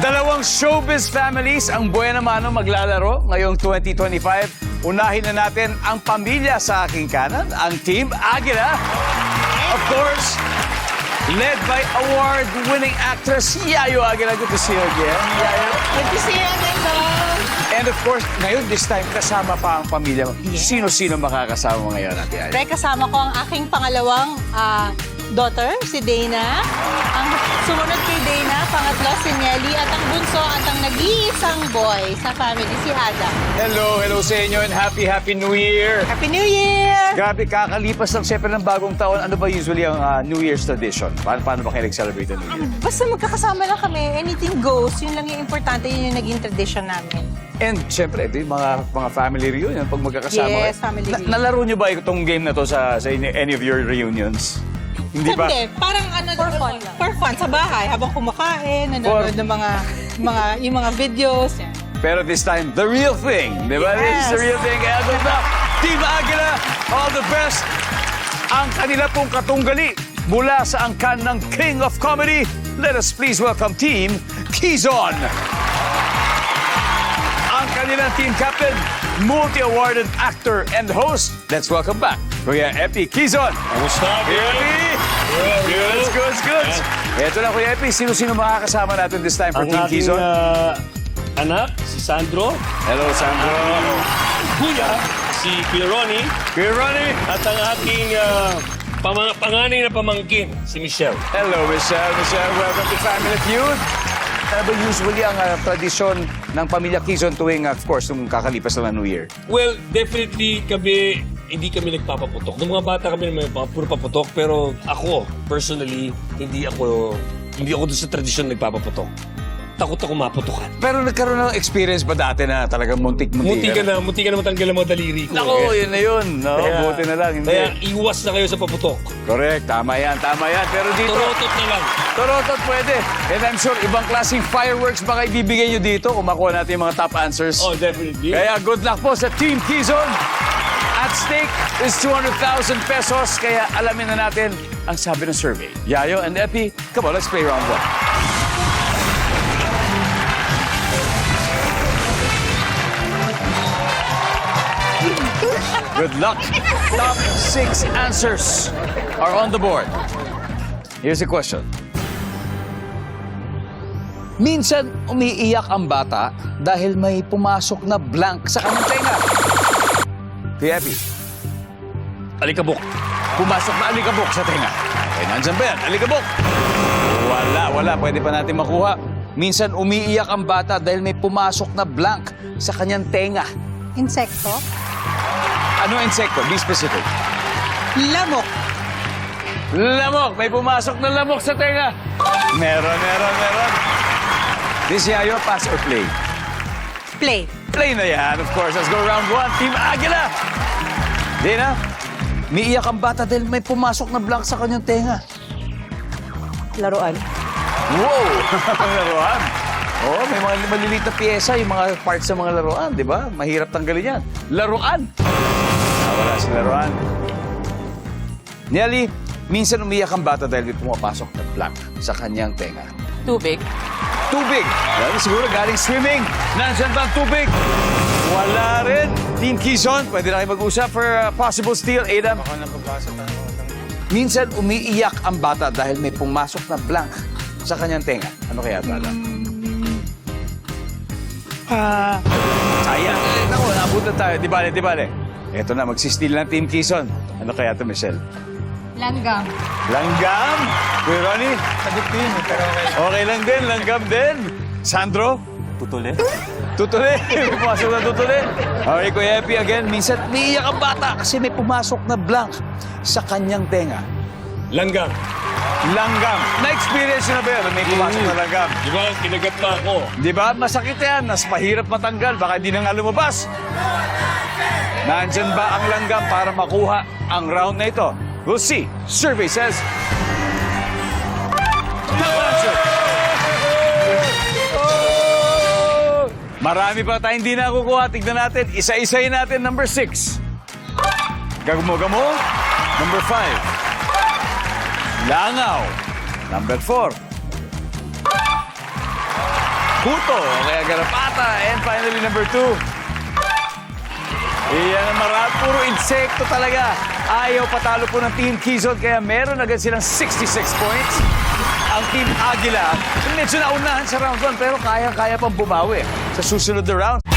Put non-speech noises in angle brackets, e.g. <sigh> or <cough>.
Dalawang showbiz families ang Buena Mano maglalaro ngayong 2025. Unahin na natin ang pamilya sa aking kanan, ang Team Aguila. Of course, led by award-winning actress Yayo Aguila. Good to see you again, Yayo. Good to see you again. And of course, ngayon this time kasama pa ang pamilya mo. Sino-sino makakasama mo ngayon, Ate Yayo? Pre, kasama ko ang aking pangalawang ah, daughter, si Dana. Ang sumunod kay Dana, pangatlo si Nelly. At ang bunso at ang nag-iisang boy sa family, si Adam. Hello, hello sa inyo and happy, happy New Year! Happy New Year! Grabe, kakalipas lang siyempre ng bagong taon. Ano ba usually ang ah, New Year's tradition? Paano, paano ba kayo nag-celebrate ng New Year? Basta magkakasama lang kami, anything goes. Yun lang yung importante, yun yung naging tradition namin. And syempre, ito yung mga, mga family reunion pag magkakasama Yes, family reunion. nalaro niyo ba itong game na to sa, sa any of your reunions? Hindi ba? Hindi, parang ano, for fun lang. For fun, sa bahay, habang kumakain, nanonood For- ng mga, mga, yung mga videos. Yan. Pero this time, the real thing. Di ba? This is the Yes. real thing. Kaya doon na, Team Aguila, all the best. Ang kanila pong katunggali mula sa angkan ng King of Comedy. Let us please welcome Team Kizon. Ang kanilang team captain, multi-awarded actor and host. Let's welcome back, Kuya Epi Kizon. Kamusta, Kuya Epi! Good, good, good. Ito na, Kuya Epi. Sino-sino makakasama natin this time for Ang Team aking Kizon? ah, anak, si Sandro. Hello, Sandro. Kuya, si Kuya Ronnie. Kuya Ronnie. At ang aking ah, pama- panganay na pamangkin, si Michelle. Hello, Michelle. Michelle, welcome to Family Feud. Ano ba usually ang uh, tradisyon ng pamilya Quezon tuwing, of course, nung kakalipas na ng New Year? Well, definitely kami, hindi kami nagpapaputok. Nung mga bata kami may puro paputok, pero ako, personally, hindi ako, hindi ako doon sa tradisyon nagpapaputok. Takot ako maputokan. Pero nagkaroon ng experience ba dati na talagang muntik-muntik? Munti ka na, munti ka na matanggal ang mga daliri ko. Nako, Eh. yun na yun. No, Kaya- buti na lang. Hindi. Kaya iwas na kayo sa paputok. Correct, tama yan, tama yan. Pero dito, Turotot na lang. Torotot pwede. And I'm sure ibang klaseng fireworks baka ibibigay nyo dito kung makuha natin yung mga top answers. Oh, definitely. Kaya good luck po sa Team Quezon. At stake is 200,000 pesos. Kaya alamin na natin ang sabi ng survey. Yayo and Epi, come on, let's play round one. Good luck. Top six answers are on the board. Here's the question. Minsan, umiiyak ang bata dahil may pumasok na blank sa kanyang tenga. Kuya Epi, Alikabok. pumasok na alikabok sa tenga. Eh, nandyan ba yan? Alikabok! Wala, wala. Pwede pa natin makuha. Minsan, umiiyak ang bata dahil may pumasok na blank sa kanyang tenga. Insekto? Ano ang insekto? Be specific. Lamok. Lamok! May pumasok na lamok sa tenga. Meron, meron, meron. This yayo, pass or play? Play. Play na yan, of course. Let's go round one. Team Aguila! Dina, miiyak ang bata dahil may pumasok na blank sa kanyang tenga. Laruan. Wow! <laughs> laruan. Mga maliliit na pyesa, yung mga parts sa mga laruan, di ba? Mahirap tanggalin yan. Laruan! Ah, wala si laruan. Nelly, minsan umiyak ang bata dahil may pumapasok na blank sa kanyang tenga. Tubig. Tubig. Dahil siguro galing swimming. Nandiyan ba ang tubig? Wala rin. Team Quezon, pwede na kayo mag-usap for uh, possible steal. Adam? Ako na Minsan umiiyak ang bata dahil may pumasok na blank sa kanyang tenga. Ano kaya ito, alam? Ah. Ayan. Eh, naku, nabutan tayo. Di bale, di bale. Ito na, magsistil ng Team Quezon. Ano kaya ito, Michelle? Langgam. Langgam? Kuya Ronnie? Sagot yun, eh, pero okay. Okay lang din, langgam din. Sandro? Tutuli? Tutuli. <laughs> pumasok na tutuli. Okay, Kuya Epi, again, minsan umiiyak ang bata kasi may pumasok na blank sa kanyang tenga. Langgam. Langgam. Na-experience nyo na ba yun? May pumasok na langgam. Di ba, kinagat pa ako. Di ba? Masakit yan. Mas mahirap matanggal. Baka hindi na nga lumabas. Nandyan ba ang langgam para makuha ang round na ito? We'll see. Survey says... Top answer. Marami pa tayong hindi nakukuha. Tignan natin. Isa-isayin natin. Number six. Gamo-gamo. Number five. Langaw. Number four. Puto, o kaya garapata. And finally, number two. Iyan ang marami. Puro insekto talaga. Ayaw patalo po ng Team Quezon kaya meron agad silang 66 points. Ang Team Agila, medyo naunahan sa round 1 pero kaya-kaya pang bumawi sa susunod na round.